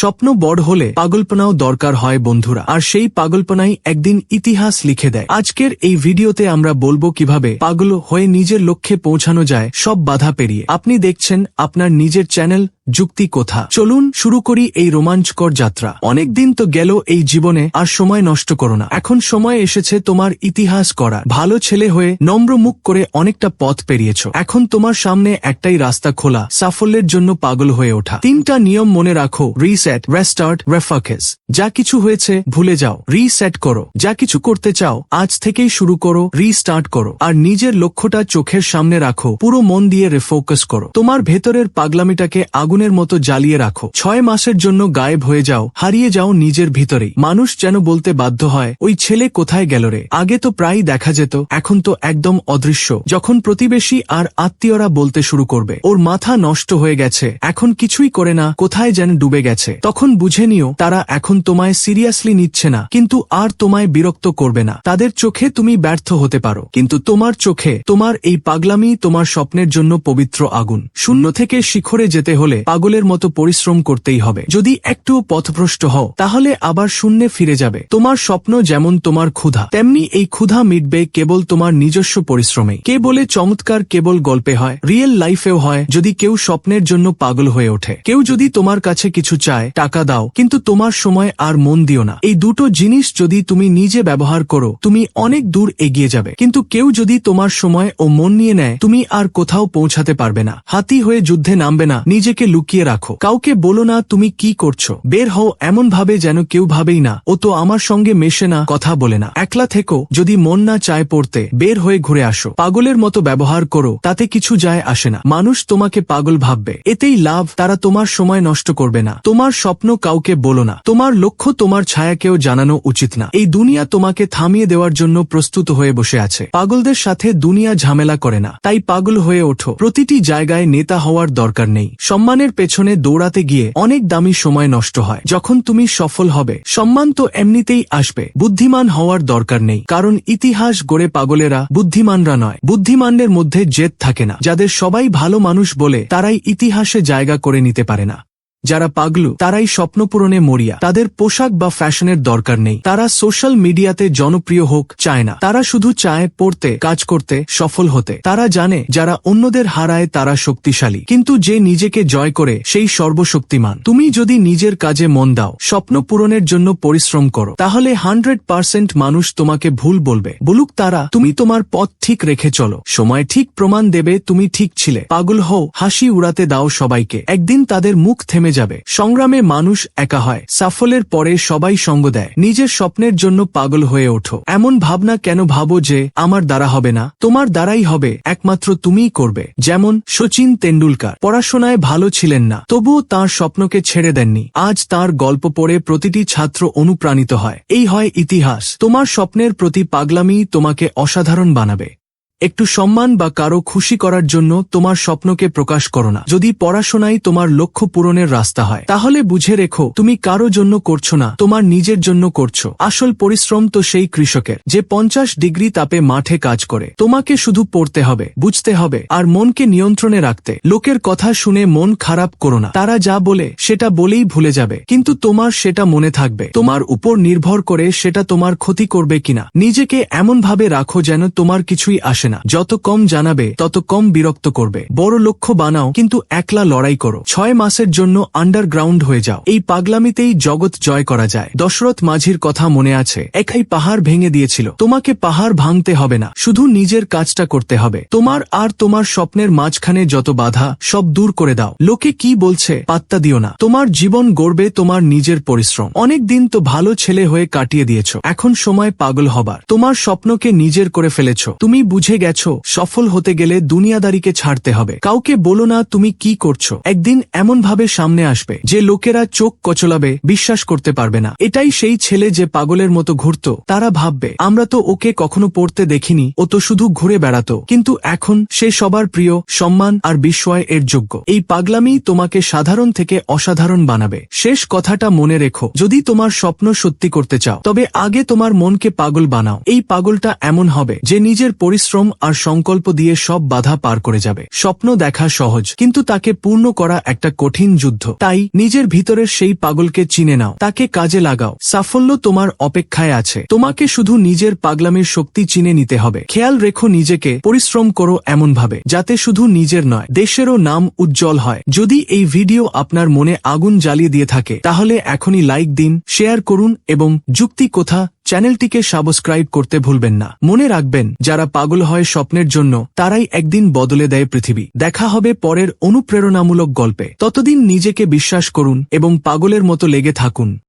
স্বপ্ন বড় হলে পাগল্পনাও দরকার হয় বন্ধুরা। আর সেই পাগল্পনাই একদিন ইতিহাস লিখে দেয়। আজকের এই ভিডিওতে আমরা বলব কীভাবে পাগল হয়ে নিজের লক্ষ্যে পৌঁছানো যায়, সব বাধা পেরিয়ে। আপনি দেখছেন আপনার নিজের চ্যানেল যুক্তি কোথা? চলুন শুরু করি এই রোমাঞ্চকর যাত্রা। অনেকদিন তো গেল এই জীবনে, আর সময় নষ্ট করো না। এখন সময় এসেছে তোমার ইতিহাস করার। ভালো ছেলে হয়ে নম্র মুখ করে অনেকটা পথ পেরিয়েছ। এখন তোমার সামনে একটাই রাস্তা খোলা। সাফল্যের জন্য পাগল হয়ে ওঠা। তিনটা নিয়ম মনে রাখো। রিসেট, রেস্টার্ট, রেফাকেস। যা কিছু হয়েছে, ভুলে যাও। রিসেট করো। যা কিছু করতে চাও, আজ থেকেই শুরু করো, রিস্টার্ট করো। আর নিজের লক্ষ্যটা চোখের সামনে রাখো। পুরো মন দিয়ে রেফোকাস করো। তোমার ভেতরের পাগলামিটাকে আগুনের মতো জ্বালিয়ে রাখো। ছয় মাসের জন্য গায়েব হয়ে যাও, হারিয়ে যাও নিজের ভিতরেই। মানুষ যেন বলতে বাধ্য হয়, ওই ছেলে কোথায় গেল রে? আগে তো প্রায় দেখা যেত, এখন তো একদম অদৃশ্য। যখন প্রতিবেশী আর আত্মীয়রা বলতে শুরু করবে, ওর মাথা নষ্ট হয়ে গেছে, এখন কিছুই করে না, কোথায় যেন ডুবে গেছে। তখন বুঝে নিও, তারা এখন তোমায় সিরিয়াসলি নিচ্ছে না, কিন্তু আর তোমায় বিরক্ত করবে না। তাদের চোখে তুমি ব্যর্থ হতে পারো, কিন্তু তোমার চোখে তোমার এই পাগলামি তোমার স্বপ্নের জন্য পবিত্র আগুন। শূন্য থেকে শিখরে যেতে হলে পাগলের মতো পরিশ্রম করতেই হবে। যদি একটুও পথভ্রষ্ট হও, তাহলে আবার শূন্যে ফিরে যাবে। তোমার স্বপ্ন যেমন তোমার ক্ষুধা, তেমনি এই ক্ষুধা মিটবে কেবল তোমার নিজস্ব পরিশ্রমে। কে বলে চমৎকার কেবল গল্পে হয়, রিয়েল লাইফেও হয়, যদি কেউ স্বপ্নের জন্য পাগল হয়ে ওঠে। কেউ যদি তোমার কাছে কিছু চায়, টাকা দাও, কিন্তু তোমার সময় আর মন দিও না। এই দুটো জিনিস যদি তুমি নিজে ব্যবহার করো, তুমি অনেক দূর এগিয়ে যাবে। কিন্তু কেউ যদি তোমার সময় ও মন নিয়ে নেয়, তুমি আর কোথাও পৌঁছাতে পারবে না। হাতি হয়ে যুদ্ধে নামবে না, নিজেকে লুকিয়ে রাখো। কাউকে বলো না তুমি কি করছ। বের হও, এমন ভাবে যেন কেউ ভাবেই না। ও তো আমার সঙ্গে মেশে না, কথা বলে না। একলা থেকো, যদি মন না চায় পড়তে, বের হয়ে ঘুরে আসো। পাগলের মতো ব্যবহার করো, তাতে কিছু যায় আসে না। মানুষ তোমাকে পাগল ভাববে। এতেই লাভ, তারা তোমার সময় নষ্ট করবে না। তোমার স্বপ্ন কাউকে বলো না। তোমার লক্ষ্য, তোমার ছায়াকেও জানানো উচিত না। এই দুনিয়া তোমাকে থামিয়ে দেওয়ার জন্য প্রস্তুত হয়ে বসে আছে। পাগলদের সাথে দুনিয়া ঝামেলা করে না। তাই পাগল হয়ে ওঠো। প্রতিটি জায়গায় নেতা হওয়ার দরকার নেই। সম্মানের পেছনে দৌড়াতে গিয়ে অনেক দামি সময় নষ্ট হয়। যখন তুমি সফল হবে, সম্মান তো এমনিতেই আসবে। বুদ্ধিমান হওয়ার দরকার নেই, কারণ ইতিহাস গড়ে পাগলেরা বুদ্ধিমানরা নয়। বুদ্ধিমানদের মধ্যে জেদ থাকে না, যাদের সবাই ভালো মানুষ বলে তারাই ইতিহাসে জায়গা করে নিতে পারে না। যারা পাগলু, তারাই স্বপ্নপূরণে মরিয়া। তাদের পোশাক বা ফ্যাশনের দরকার নেই। তারা সোশ্যাল মিডিয়াতে জনপ্রিয় হোক, চায় না। তারা শুধু চায় পড়তে, কাজ করতে, সফল হতে। তারা জানে, যারা অন্যদের হারায় তারা শক্তিশালী। কিন্তু যে নিজেকে জয় করে, সেই সর্বশক্তিমান। তুমি যদি নিজের কাজে মন দাও স্বপ্ন পূরণের জন্য পরিশ্রম করো। তাহলে হান্ড্রেড পার্সেন্ট মানুষ তোমাকে ভুল বলবে। বলুক তারা, তুমি তোমার পথ ঠিক রেখে চলো। সময় ঠিক প্রমাণ দেবে, তুমি ঠিক ছিলে। পাগল হও, হাসি উড়াতে দাও সবাইকে। একদিন তাদের মুখ থেমে যাবে। সংগ্রামে মানুষ একা হয়। সাফল্যের পরে সবাই সঙ্গ দেয়। নিজের স্বপ্নের জন্য পাগল হয়ে ওঠো। এমন ভাবনা কেন ভাবো যে, আমার দ্বারা হবে না? তোমার দ্বারাই হবে। একমাত্র তুমিই করবে। যেমন সচিন তেন্ডুলকার। পড়াশোনায় ভালো ছিলেন না। তবুও তার স্বপ্নকে ছেড়ে দেননি। আজ তার গল্প পড়ে প্রতিটি ছাত্র অনুপ্রাণিত হয়। এই হয় ইতিহাস। তোমার স্বপ্নের প্রতি পাগলামি তোমাকে অসাধারণ বানাবে। একটু সম্মান বা কারও খুশি করার জন্য তোমার স্বপ্নকে প্রকাশ করো না। যদি পড়াশোনাই তোমার লক্ষ্য পূরণের রাস্তা হয়, তাহলে বুঝে রেখো, তুমি কারও জন্য করছ না, তোমার নিজের জন্য করছ। আসল পরিশ্রম তো সেই কৃষকের, যে পঞ্চাশ ডিগ্রি তাপে মাঠে কাজ করে। তোমাকে শুধু পড়তে হবে, বুঝতে হবে, আর মনকে নিয়ন্ত্রণে রাখতে। লোকের কথা শুনে মন খারাপ করো না। তারা যা বলে, সেটা বলেই ভুলে যাবে। কিন্তু তোমার সেটা মনে থাকবে। তোমার উপর নির্ভর করে সেটা তোমার ক্ষতি করবে কিনা। নিজেকে এমনভাবে রাখো যেন তোমার কিছুই আসে না। যত কম জানাবে, তত কম বিরক্ত করবে। বড় লক্ষ্য বানাও, কিন্তু একলা লড়াই করো। ছয় মাসের জন্য আন্ডারগ্রাউন্ড হয়ে যাও। এই পাগলামিতেই জগৎ জয় করা যায়। দশরথ মাঝির কথা মনে আছে। একাই পাহাড় ভেঙে দিয়েছিল। তোমাকে পাহাড় ভাঙতে হবে না। শুধু নিজের কাজটা করতে হবে। তোমার আর তোমার স্বপ্নের মাঝখানে যত বাধা, সব দূর করে দাও। লোকে কি বলছে, পাত্তা দিও না। তোমার জীবন গড়বে তোমার নিজের পরিশ্রম। অনেক দিন তো ভালো ছেলে হয়ে কাটিয়ে দিয়েছ। এখন সময় পাগল হবার। তোমার স্বপ্নকে নিজের করে ফেলেছ। তুমি বুঝে গেছো, সফল হতে গেলে দুনিয়াদারিকে ছাড়তে হবে। কাউকে বলো না তুমি কি করছ। একদিন এমন ভাবে সামনে আসবে, যে লোকেরা চোখ কচলাবে, বিশ্বাস করতে পারবে না। এটাই সেই ছেলে যে পাগলের মতো ঘুরত, তারা ভাববে, আমরা তো ওকে কখনো পড়তে দেখিনি, ও তো শুধু ঘুরে বেড়াতো। কিন্তু এখন সে সবার প্রিয়, সম্মান আর বিস্ময় এর যোগ্য। এই পাগলামি তোমাকে সাধারণ থেকে অসাধারণ বানাবে। শেষ কথাটা মনে রেখো, যদি তোমার স্বপ্ন সত্যি করতে চাও, তবে আগে তোমার মনকে পাগল বানাও। এই পাগলটা এমন হবে, যে নিজের পরিশ্রম পরিশ্রম আর সংকল্প দিয়ে সব বাধা পার করে যাবে। স্বপ্ন দেখা সহজ, কিন্তু তাকে পূর্ণ করা একটা কঠিন যুদ্ধ। তাই নিজের ভিতরের সেই পাগলকে চিনে নাও। তাকে কাজে লাগাও। সাফল্য তোমার অপেক্ষায় আছে। তোমাকে শুধু নিজের পাগলামির শক্তি চিনে নিতে হবে। খেয়াল রেখো নিজেকে, পরিশ্রম করো এমনভাবে, যাতে শুধু নিজের নয়, দেশেরও নাম উজ্জ্বল হয়। যদি এই ভিডিও আপনার মনে আগুন জ্বালিয়ে দিয়ে থাকে, তাহলে এখনই লাইক দিন, শেয়ার করুন এবং যুক্তি কোথা? চ্যানেলটিকে সাবস্ক্রাইব করতে ভুলবেন না। মনে রাখবেন, যারা পাগল হয় স্বপ্নের জন্য, তারাই একদিন বদলে দেয় পৃথিবী। দেখা হবে পরের অনুপ্রেরণামূলক গল্পে। ততদিন নিজেকে বিশ্বাস করুন এবং পাগলের মতো লেগে থাকুন।